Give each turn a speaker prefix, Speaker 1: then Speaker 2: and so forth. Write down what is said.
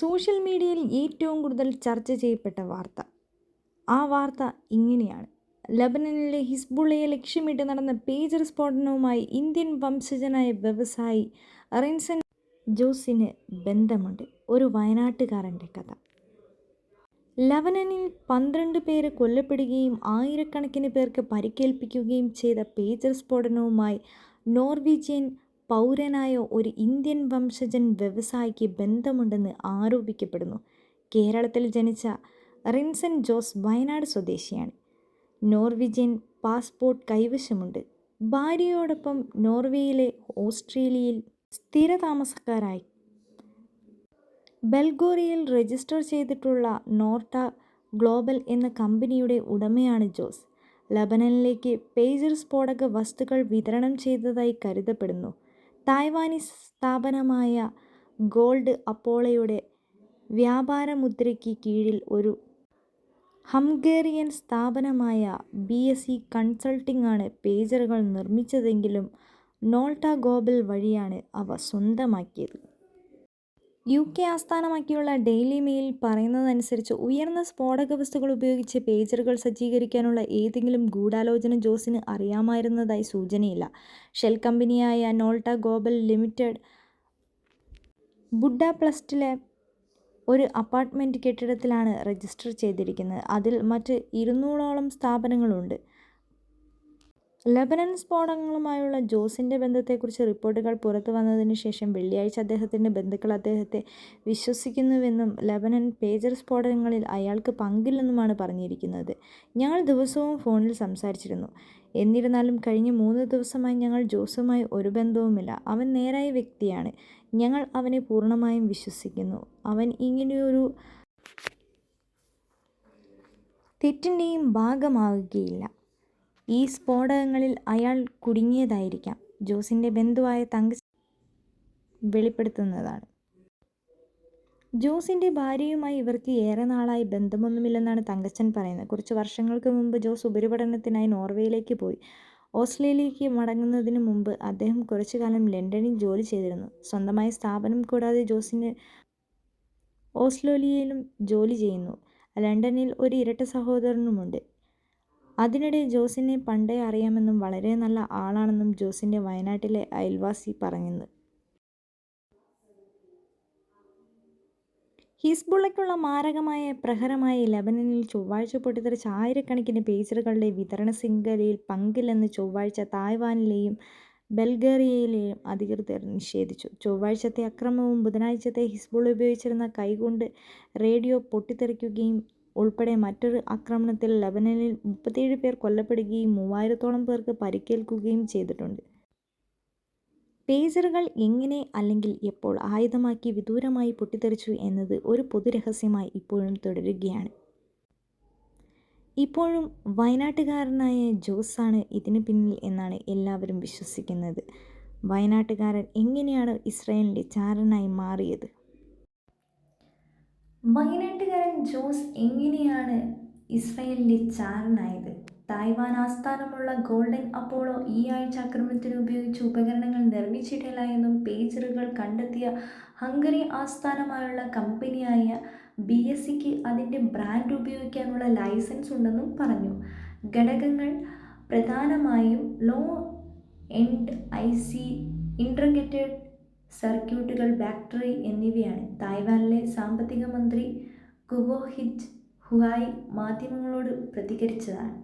Speaker 1: Social മീഡിയയിൽ ഏറ്റവും കൂടുതൽ ചർച്ച ചെയ്യപ്പെട്ട വാർത്ത. ആ വാർത്ത ഇങ്ങനെയാണ്. ലബനനിലെ ഹിസ്ബുള്ളയെ ലക്ഷ്യമിട്ട് നടന്ന പേജർ സ്ഫോടനവുമായി ഇന്ത്യൻ വംശജനായ വ്യവസായി റിൻസൻ ജോസിന് ബന്ധമുണ്ട്. ഒരു വയനാട്ടുകാരന്റെ കഥ. ലബനനിൽ പന്ത്രണ്ട് പേരെ കൊല്ലപ്പെടുകയും ആയിരക്കണക്കിന് പേർക്ക് പരിക്കേൽപ്പിക്കുകയും ചെയ്ത പേജർ സ്ഫോടനവുമായി നോർവീജിയൻ പൗരനായ ഒരു ഇന്ത്യൻ വംശജൻ വ്യവസായിക്ക് ബന്ധമുണ്ടെന്ന് ആരോപിക്കപ്പെടുന്നു. കേരളത്തിൽ ജനിച്ച റിൻസൻ ജോസ് വയനാട് സ്വദേശിയാണ്. Norwegian passport കൈവശമുണ്ട്. ഭാര്യയോടൊപ്പം നോർവേയിലെ ഓസ്ട്രേലിയയിൽ സ്ഥിരതാമസക്കാരായി. ബൽഗോറിയയിൽ രജിസ്റ്റർ ചെയ്തിട്ടുള്ള നോർട്ട ഗ്ലോബൽ എന്ന കമ്പനിയുടെ ഉടമയാണ് ജോസ്. ലബനനിലേക്ക് പേജർ സ്ഫോടക വസ്തുക്കൾ വിതരണം ചെയ്തതായി കരുതപ്പെടുന്നു. തായ്വാനീസ് സ്ഥാപനമായ ഗോൾഡ് അപ്പോളയുടെ വ്യാപാരമുദ്രയ്ക്ക് കീഴിൽ ഒരു ഹംഗേറിയൻ സ്ഥാപനമായ ബി എസ് ഇ കൺസൾട്ടിംഗ് ആണ് പേജറുകൾ നിർമ്മിച്ചതെങ്കിലും നോൾട്ട ഗോബൽ വഴിയാണ് അവ സ്വന്തമാക്കിയത്. യു കെ ആസ്ഥാനമാക്കിയുള്ള ഡെയിലി മെയിൽ പറയുന്നതനുസരിച്ച് ഉയർന്ന സ്ഫോടക വസ്തുക്കൾ ഉപയോഗിച്ച് പേജറുകൾ സജ്ജീകരിക്കാനുള്ള ഏതെങ്കിലും ഗൂഢാലോചന ജോസിന് അറിയാമായിരുന്നതായി സൂചനയില്ല. ഷെൽ കമ്പനിയായ നോൾട്ട ഗ്ലോബൽ ലിമിറ്റഡ് ബുഡാപ്ലസ്റ്റിലെ ഒരു അപ്പാർട്ട്മെന്റ് കെട്ടിടത്തിലാണ് രജിസ്റ്റർ ചെയ്തിരിക്കുന്നത്. അതിൽ മറ്റ് ഇരുന്നൂറോളം സ്ഥാപനങ്ങളുണ്ട്. ലബനൻ സ്ഫോടനങ്ങളുമായുള്ള ജോസിന്റെ ബന്ധത്തെക്കുറിച്ച് റിപ്പോർട്ടുകൾ പുറത്തു വന്നതിന് ശേഷം വെള്ളിയാഴ്ച അദ്ദേഹത്തിന്റെ ബന്ധുക്കൾ അദ്ദേഹത്തെ വിശ്വസിക്കുന്നുവെന്നും ലബനൻ പേജർ സ്ഫോടനങ്ങളിൽ അയാൾക്ക് പങ്കില്ലെന്നുമാണ് പറഞ്ഞിരിക്കുന്നത്. ഞങ്ങൾ ദിവസവും ഫോണിൽ സംസാരിച്ചിരുന്നു. എന്നിരുന്നാലും കഴിഞ്ഞ മൂന്ന് ദിവസമായി ഞങ്ങൾ ജോസുമായി ഒരു ബന്ധവുമില്ല. അവൻ നേരായ വ്യക്തിയാണ്. ഞങ്ങൾ അവനെ പൂർണമായും വിശ്വസിക്കുന്നു. അവൻ ഇങ്ങനെയൊരു തെറ്റിന്റെയും ഭാഗമാവുകയില്ല ഈ സ്ഫോടനങ്ങളിൽ അയാൾ കുടുങ്ങിയതായിരിക്കാം. ജോസിന്റെ ബന്ധുവായ തങ്ക വെളിപ്പെടുത്തുന്നതാണ്. ജോസിന്റെ ഭാര്യയുമായി ഇവർക്ക് ഏറെ നാളായി ബന്ധമൊന്നുമില്ലെന്നാണ് തങ്കച്ചൻ പറയുന്നത്. കുറച്ച് വർഷങ്ങൾക്ക് മുമ്പ് ജോസ് ഉപരിപഠനത്തിനായി നോർവേയിലേക്ക് പോയി. ഓസ്ട്രേലിയയ്ക്ക് മടങ്ങുന്നതിന് മുമ്പ് അദ്ദേഹം കുറച്ചു കാലം ലണ്ടനിൽ ജോലി ചെയ്തിരുന്നു. സ്വന്തമായ സ്ഥാപനം കൂടാതെ ജോസിന് ഓസ്ട്രേലിയയിലും ജോലി ചെയ്യുന്നു. ലണ്ടനിൽ ഒരു ഇരട്ട സഹോദരനുമുണ്ട്. അതിനിടെ ജോസിനെ പണ്ടേ അറിയാമെന്നും വളരെ നല്ല ആളാണെന്നും ജോസിന്റെ വയനാട്ടിലെ അയൽവാസി പറഞ്ഞെന്ന് ഹിസ്ബുള്ളയ്ക്കുള്ള മാരകമായ പ്രഹരമായി ലബനനിൽ ചൊവ്വാഴ്ച പൊട്ടിത്തെറിച്ച ആയിരക്കണക്കിന് പേജറുകളുടെ വിതരണ ശൃംഖലയിൽ പങ്കില്ലെന്ന് ചൊവ്വാഴ്ച തായ്വാനിലെയും ബൽഗേറിയയിലെയും അധികൃതർ നിഷേധിച്ചു. ചൊവ്വാഴ്ചത്തെ അക്രമവും ബുധനാഴ്ചത്തെ ഹിസ്ബുൾ ഉപയോഗിച്ചിരുന്ന കൈകൊണ്ട് റേഡിയോ പൊട്ടിത്തെറിക്കുകയും ഉൾപ്പെടെ മറ്റൊരു ആക്രമണത്തിൽ ലബനനിൽ മുപ്പത്തിയേഴ് പേർ കൊല്ലപ്പെടുകയും മൂവായിരത്തോളം പേർക്ക് പരിക്കേൽക്കുകയും ചെയ്തിട്ടുണ്ട്. പേജറുകൾ എങ്ങനെ അല്ലെങ്കിൽ എപ്പോൾ ആയുധമാക്കി വിദൂരമായി പൊട്ടിത്തെറിച്ചു എന്നത് ഒരു പൊതുരഹസ്യമായി ഇപ്പോഴും തുടരുകയാണ്. ഇപ്പോഴും വയനാട്ടുകാരനായ ജോസാണ് ഇതിന് പിന്നിൽ എന്നാണ് എല്ലാവരും വിശ്വസിക്കുന്നത്. വയനാട്ടുകാരൻ എങ്ങനെയാണ് ഇസ്രായേലിന്റെ ചാരനായി മാറിയത്? വയനാട്ടുകാരൻ ജോസ് എങ്ങനെയാണ് ഇസ്രയേലിന്റെ ചാരനായത് തായ്വാൻ ആസ്ഥാനമുള്ള ഗോൾഡൻ അപ്പോളോ ഈ ആഴ്ച ആക്രമണത്തിന് ഉപയോഗിച്ച ഉപകരണങ്ങൾ നിർമ്മിച്ചിട്ടില്ല എന്നും പേജറുകൾ കണ്ടെത്തിയ ഹംഗറി ആസ്ഥാനമായുള്ള കമ്പനിയായ ബി എസ് സിക്ക് അതിന്റെ ബ്രാൻഡ് ഉപയോഗിക്കാനുള്ള ലൈസൻസ് ഉണ്ടെന്നും പറഞ്ഞു. ഘടകങ്ങൾ പ്രധാനമായും low end I C integrated സർക്യൂട്ടുകൾ ബാറ്ററി എന്നിവയാണ്. തായ്വാനിലെ സാമ്പത്തിക മന്ത്രി കുവോ ഹിറ്റ് മാധ്യമങ്ങളോട് പ്രതികരിച്ചതാണ്.